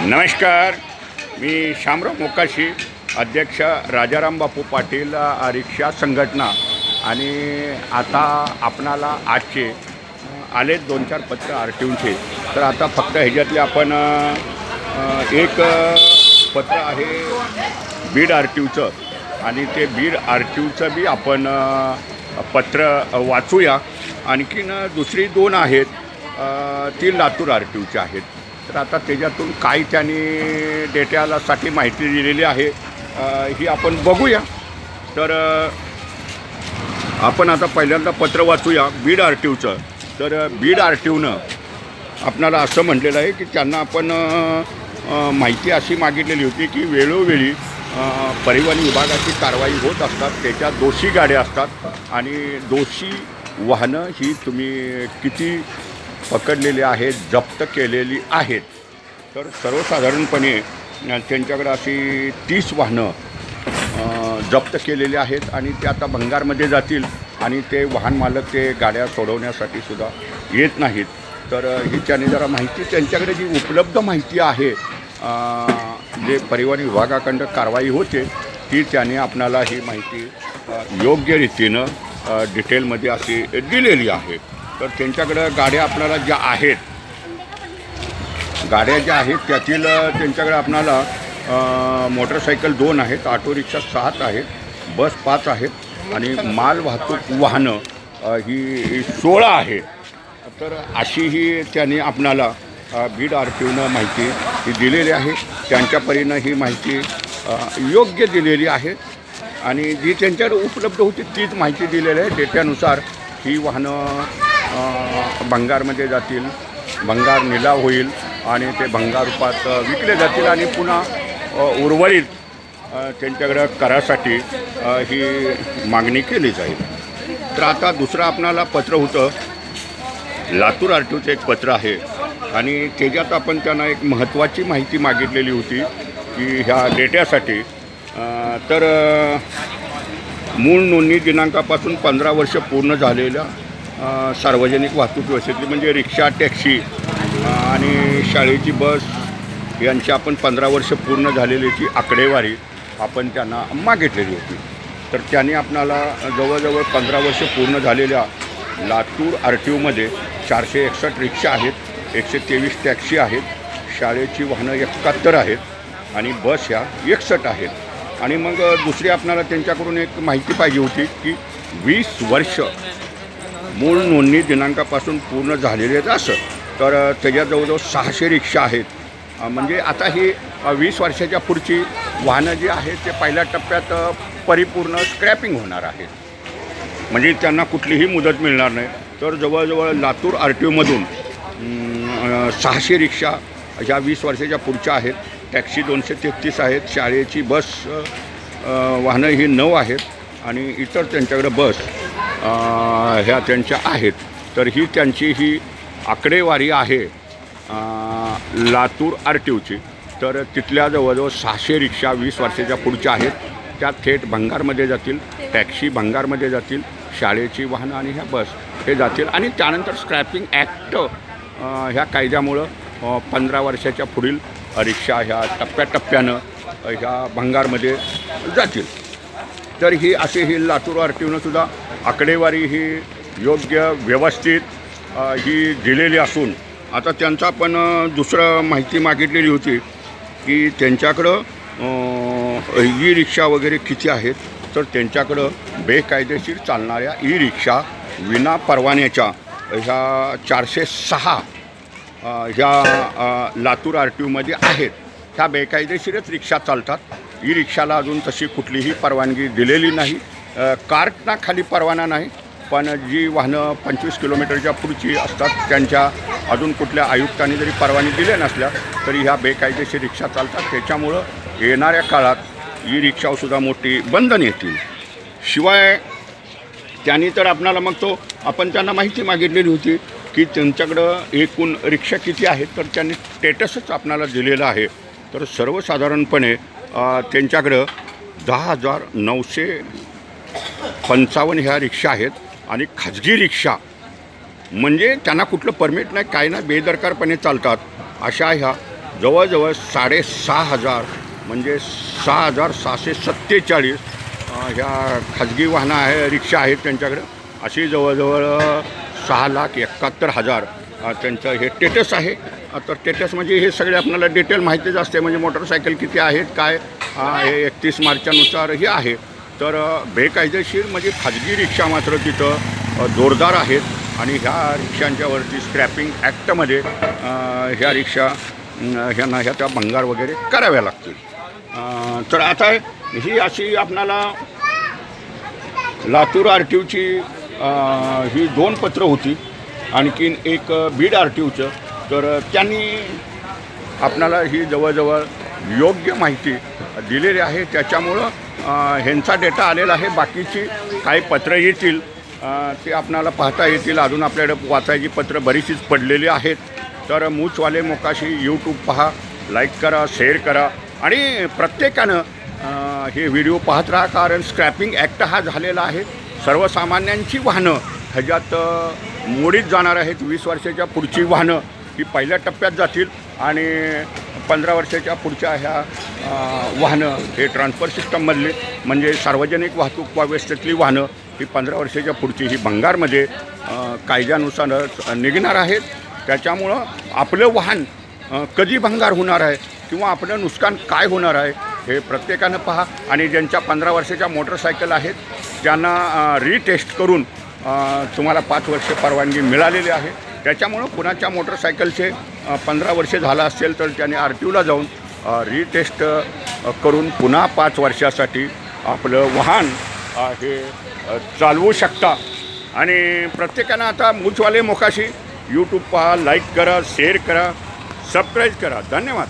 नमस्कार. मी शामराव मोकाशी अध्यक्ष राजाराम बापू पाटील रिक्षा संघटना. आणि आता आपणाला आजचे आले दोन चार पत्र आर टी ओचे तर आता फक्त ह्याच्यातले आपण एक पत्र आहे बीड आर टी ओचं आणि ते बीड आर टी ओचं बी आपण पत्र वाचूया. आणखीन दुसरी दोन आहेत ती लातूर आर टी ओची आहेत. तर आता त्याच्यातून काय त्यांनी डेटालासाठी माहिती दिलेली आहे ही आपण बघूया. तर आपण आता पहिल्यांदा पत्र वाचूया बीड आर टी ओचं तर बीड आर टी ओनं आपणाला असं म्हटलेलं आहे की त्यांना आपण माहिती अशी मागितलेली होती की वेळोवेळी परिवहन विभागाची कारवाई होत असतात त्याच्या दोषी गाड्या असतात आणि दोषी वाहनं ही तुम्ही किती पकडलेली आहेत जप्त केलेली आहेत. तर सर्वसाधारणपणे त्यांच्याकडे अशी तीस वाहनं जप्त केलेली आहेत आणि ते आता भंगारमध्ये जातील आणि ते वाहन मालक ते गाड्या सोडवण्यासाठी सुद्धा येत नाहीत. तर ह्याच्याने ही जरा माहिती त्यांच्याकडे जी उपलब्ध माहिती आहे जे परिवहन विभागाकडं कारवाई होते ती त्याने आपणाला ही माहिती योग्य रीतीनं डिटेलमध्ये अशी दिलेली आहे. तर त्यांच्याकडं गाड्या आपल्याला ज्या आहेत गाड्या ज्या आहेत त्यातील त्यांच्याकडे आपणाला मोटरसायकल दोन आहेत ऑटो रिक्षा सात आहेत बस पाच आहेत आणि माल वाहतूक वाहनं ही सोळा आहे. तर अशी ही त्यांनी आपणाला बीड आर टी ओनं माहिती ही दिलेली आहे. त्यांच्या परीनं ही माहिती योग्य दिलेली आहे. आणि जी त्यांच्याकडे उपलब्ध होती तीच माहिती दिलेली आहे. डेट्यानुसार ही वाहनं भंगारमध्ये जातील. भंगार निलाव होईल आणि ते भंगार रूपात विकले जातील आणि पुन्हा उर्वरित त्यांच्याकडं करासाठी ही मागणी केली जाईल. तर आता दुसरं आपणाला पत्र होतं. लातूर आर एक पत्र आहे. आणि त्याच्यात आपण त्यांना एक महत्त्वाची माहिती मागितलेली होती की ह्या डेट्यासाठी तर मूळ नोंदणी दिनांकापासून पंधरा वर्ष पूर्ण झालेल्या सार्वजनिक वाहतूक व्यवस्थेतली म्हणजे रिक्षा टॅक्सी आणि शाळेची बस यांची आपण पंधरा वर्ष पूर्ण झालेल्याची आकडेवारी आपण त्यांना मागितलेली होती. तर त्यांनी आपणाला जवळजवळ पंधरा वर्ष पूर्ण झालेल्या लातूर आर टी ओमध्ये चारशे एकसष्ट रिक्षा आहेत एकशे तेवीस टॅक्सी आहेत शाळेची वाहनं एकाहत्तर आहेत आणि बस ह्या एकसष्ट आहेत. आणि मग दुसरी आपणाला त्यांच्याकडून एक माहिती पाहिजे होती की वीस वर्ष मूळ नोंदणी दिनांकापासून पूर्ण झालेले असं. तर त्याच्या जवळजवळ सहाशे रिक्षा आहेत. म्हणजे आता ही वीस वर्षाच्या पुढची वाहनं जी आहेत ते पहिल्या टप्प्यात परिपूर्ण स्क्रॅपिंग होणार आहेत म्हणजे त्यांना कुठलीही मुदत मिळणार नाही. तर जवळजवळ लातूर आर टी ओमधून सहाशे रिक्षा ह्या वीस वर्षाच्या पुढच्या आहेत. टॅक्सी दोनशे तेहतीस आहेत. शाळेची बस वाहनं ही नऊ आहेत. आणि इतर त्यांच्याकडे बस ह्या त्यांच्या आहेत. तर ही त्यांची ही आकडेवारी आहे लातूर आर टी ओची तर तिथल्या जवळजवळ सहाशे रिक्षा वीस वर्षाच्या पुढच्या आहेत. त्या थेट भंगारमध्ये जातील टॅक्सी भंगारमध्ये जातील शाळेची वाहनं आणि ह्या बस हे जातील. आणि त्यानंतर स्क्रॅपिंग ॲक्ट ह्या कायद्यामुळं पंधरा वर्षाच्या पुढील रिक्षा ह्या टप्प्याटप्प्यानं ह्या भंगारमध्ये जातील. तर ही अशी ही लातूर आर टी सुद्धा आकडेवारी ही योग्य व्यवस्थित ही दिलेली असून आता त्यांचा पण दुसरं माहिती मागितलेली होती की त्यांच्याकडं ई रिक्षा वगैरे किती आहेत तर त्यांच्याकडं बेकायदेशीर चालणाऱ्या ई रिक्षा विना परवान्याच्या ह्या चारशे सहा ह्या लातूर आर टी ओमध्ये आहेत. ह्या बेकायदेशीरच रिक्षा चालतात. ई रिक्षाला अजून तशी कुठलीही परवानगी दिलेली नाही. कार्टना खाली परवाना नाही पण जी वाहनं पंचवीस किलोमीटरच्या पुढची असतात त्यांच्या अजून कुठल्या आयुक्तांनी जरी परवानगी दिल्या नसल्या तरी ह्या बेकायदेशीर रिक्षा चालतात. त्याच्यामुळं येणाऱ्या काळात ई रिक्षासुद्धा मोठी बंधन येतील. शिवाय त्यांनी तर आपणाला मग तो आपण त्यांना माहिती मागितलेली होती की त्यांच्याकडं एकूण रिक्षा किती आहेत तर त्यांनी स्टेटसच आपणाला दिलेलं आहे. तर सर्वसाधारणपणे त्यांच्याकडं दहा हजार नऊशे पंचावन्न ह्या रिक्षा आहेत आणि खाजगी रिक्षा. म्हणजे त्यांना कुठलं परमिट नाही काय ना बेदरकारपणे चालतात. अशा ह्या जवळजवळ साडेसहा हजार म्हणजे सहा हजार सहाशे सत्तेचाळीस ह्या खाजगी वाहनं आहे रिक्षा आहेत त्यांच्याकडं. अशी जवळजवळ सहा लाख एकाहत्तर हजार त्यांचं हे टेटस आहे. तर टेटस म्हणजे हे सगळे आपल्याला डिटेल माहितीच असते म्हणजे मोटरसायकल किती आहेत काय हे एकतीस मार्चनुसार हे आहे. तर बेकायदेशीर म्हणजे खाजगी रिक्षा मात्र तिथं जोरदार आहेत आणि ह्या रिक्षांच्यावरती स्क्रॅपिंग ॲक्टमध्ये ह्या रिक्षा ह्यांना ह्या त्या भंगार वगैरे कराव्या लागतील. तर आता ही अशी आपणाला लातूर आर टी ओची ही दोन पत्र होती. आणखीन एक बीड आर टी ओचं तर त्यांनी आपणाला ही जवळजवळ योग्य माहिती दिलेली आहे. त्याच्यामुळं ह्यांचा डेटा आलेला आहे. बाकीची काही पत्रं येतील. ते आपणाला पाहता येतील. अजून आपल्याकडे वाचायची पत्रं बरीचशीच पडलेली आहेत. तर मूचवाले मोकाशी यूट्यूब पहा. लाईक करा शेअर करा. आणि प्रत्येकानं हे व्हिडिओ पाहत राहा. कारण स्क्रॅपिंग ॲक्ट हा झालेला आहे. सर्वसामान्यांची वाहनं ह्याच्यात मोडीत जाणार आहेत. वीस वर्षाच्या पुढची वाहनं ही पहिल्या टप्प्यात जातील. आणि पंधरा वर्षाच्या पुढच्या ह्या वाहनं हे ट्रान्सफर सिस्टममधले म्हणजे सार्वजनिक वाहतूक व्यवस्थेतली वाहनं ही पंधरा वर्षाच्या पुढची ही भंगारमध्ये कायद्यानुसारच निघणार आहेत. त्याच्यामुळं आपलं वाहन कधी भंगार होणार आहे किंवा आपलं नुकसान काय होणार आहे हे प्रत्येकानं पहा. आणि ज्यांच्या पंधरा वर्षाच्या मोटरसायकल आहेत त्यांना रिटेस्ट करून तुम्हाला पाच वर्ष परवानगी मिळालेली आहे. त्याच्यामुळं कुणाच्या मोटरसायकलचे पंधरा वर्षे झालं असेल तर त्याने आर टी ओला जाऊन रिटेस्ट करून पुन्हा पाच वर्षासाठी आपलं वाहन हे चालवू शकता. आणि प्रत्येकानं आता मूचवाले मोकाशी यूट्यूब पहा लाईक करा शेअर करा सबस्क्राईब करा. धन्यवाद.